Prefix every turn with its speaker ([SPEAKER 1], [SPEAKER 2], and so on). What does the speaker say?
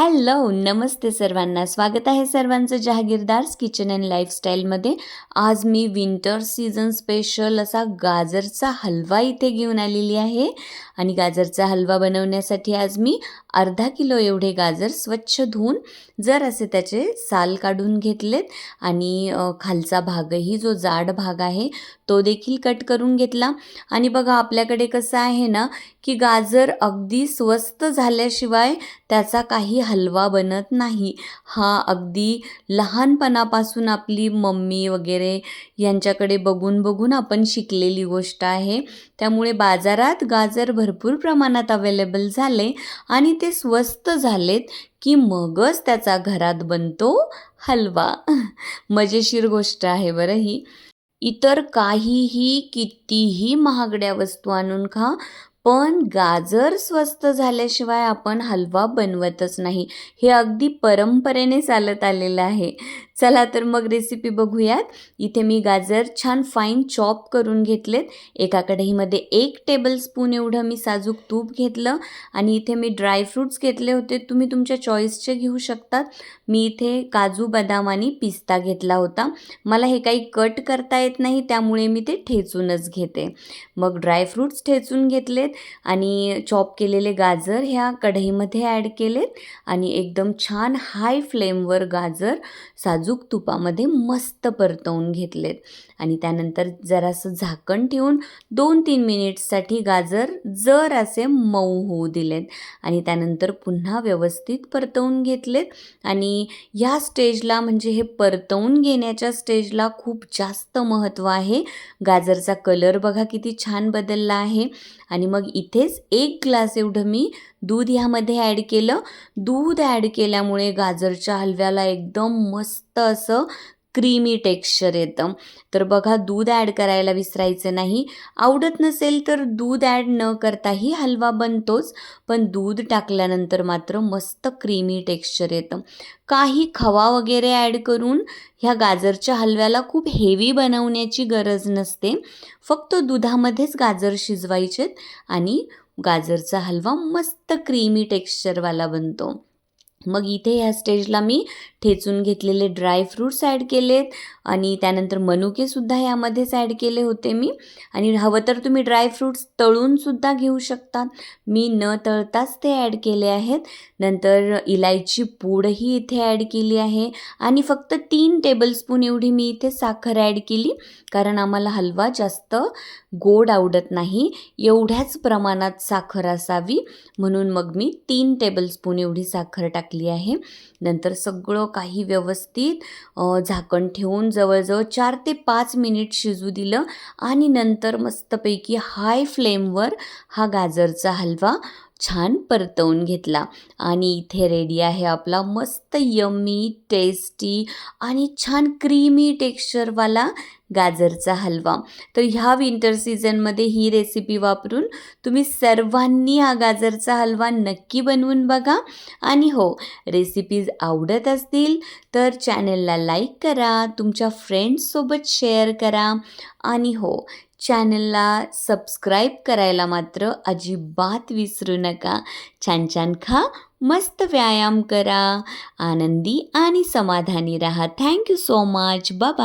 [SPEAKER 1] Hello नमस्ते सर्वांना. स्वागत आहे सर्वांचं जहागीरदार्स किचन अँड लाईफस्टाईलमध्ये. आज मी विंटर सीझन स्पेशल असा गाजरचा हलवा इथे घेऊन आलेली आहे. आणि गाजरचा हलवा बनवण्यासाठी आज मी अर्धा किलो एवढे गाजर स्वच्छ धुवून जर असे त्याचे साल काढून घेतलेत आणि खालचा भागही जो जाड भाग आहे तो देखील कट करून घेतला. आणि बघा आपल्याकडे कसं आहे ना की गाजर अगदी स्वस्त झाल्याशिवाय त्याचा काही हलवा बनत नाही. हा अगदी लहानपणापासून आपली मम्मी वगैरे यांच्याकडे बघून बघून आपण शिकलेली गोष्ट आहे. त्यामुळे बाजारात गाजर भर भरपूर प्रमाणात अवेलेबल झाले आणि ते स्वस्त झालेत की मगच त्याचा घरात बनतो हलवा. मजेशीर गोष्ट आहे बरं ही. इतर काहीही कितीही महागड्या वस्तू आणून खा पण गाजर स्वस्त झाल्याशिवाय आपण हलवा बनवतच नाही. हे अगदी परंपरेने चालत आलेलं आहे. चला तर मग रेसिपी बघूयात. इथे मी गाजर छान फाईन चॉप करून घेतलेत. एका कढईमध्ये एक टेबलस्पून एवढं मी साजूक तूप घेतलं आणि इथे मी ड्रायफ्रूट्स घेतले होते. तुम्ही तुमच्या चॉईसचे घेऊ शकतात मी इथे काजू बदाम आणि पिस्ता घेतला होता. मला हे काही कट करता येत नाही त्यामुळे मी ते ठेचूनच घेते. मग ड्रायफ्रूट्स ठेचून घेतलेत आणि चॉप केलेले गाजर ह्या कढईमध्ये ॲड केलेत. आणि एकदम छान हाय फ्लेमवर गाजर साजूक तुपामध्ये मस्त परतवून घेतलेत. आणि त्यानंतर जरासं झाकण ठेवून दोन तीन मिनिट्ससाठी गाजर जर असे मऊ होऊ दिलेत. आणि त्यानंतर पुन्हा व्यवस्थित परतवून घेतलेत. आणि ह्या स्टेजला म्हणजे हे परतवून घेण्याच्या स्टेजला खूप जास्त महत्त्व आहे. गाजरचा कलर बघा किती छान बदलला आहे. आणि मग इथेच एक ग्लास एवढं मी दूध ह्यामध्ये ॲड केलं. दूध ॲड केल्यामुळे गाजरच्या हलव्याला एकदम मस्त असं क्रीमी टेक्स्चर येतं. तर बघा दूध ॲड करायला विसरायचं नाही. आवडत नसेल तर दूध ॲड न करताही हलवा बनतोच पण दूध टाकल्यानंतर मात्र मस्त क्रीमी टेक्स्चर येतं. काही खवा वगैरे ॲड करून ह्या गाजरच्या हलव्याला खूप हेवी बनवण्याची गरज नसते. फक्त दुधामध्येच गाजर शिजवायचेत आणि गाजरचा हलवा मस्त क्रीमी टेक्स्चरवाला बनतो. मग इथे ह्या स्टेजला मी ठेचून घेतलेले ड्रायफ्रूट्स ॲड केलेत आणि त्यानंतर मनुकेसुद्धा यामध्येच ॲड केले होते मी. आणि हवं तर तुम्ही ड्रायफ्रूट्स तळूनसुद्धा घेऊ शकतात मी न तळताच ते ॲड केले आहेत. नंतर इलायची पूडही इथे ॲड केली आहे. आणि फक्त तीन टेबलस्पून एवढी मी इथे साखर ॲड केली कारण आम्हाला हलवा जास्त गोड आवडत नाही. एवढ्याच प्रमाणात साखर असावी. म्हणून मग मी तीन टेबलस्पून एवढी साखर टाकली आहे. नंतर सगळं काही व्यवस्थित झाकण ठेवून जवळजवळ चार ते पाच मिनिट शिजू दिलं आणि नंतर मस्तपैकी हाय फ्लेमवर हा गाजरचा हलवा छान परतवून घेतला. आणि इथे रेडी आहे आपला मस्त यम्मी टेस्टी आणि छान क्रीमी टेक्स्चरवाला गाजरचा हलवा. तर ह्या विंटर सीझनमध्ये ही रेसिपी वापरून तुम्ही सर्वांनी हा गाजरचा हलवा नक्की बनवून बघा. आणि हो रेसिपीज आवडत असतील तर चॅनलला लाईक करा तुमच्या फ्रेंड्ससोबत शेअर करा. आणि हो चॅनलला सबस्क्राईब करायला मात्र अजिबात विसरू नका. छान छान खा मस्त व्यायाम करा. आनंदी आणि समाधानी राहा. Thank you so much bye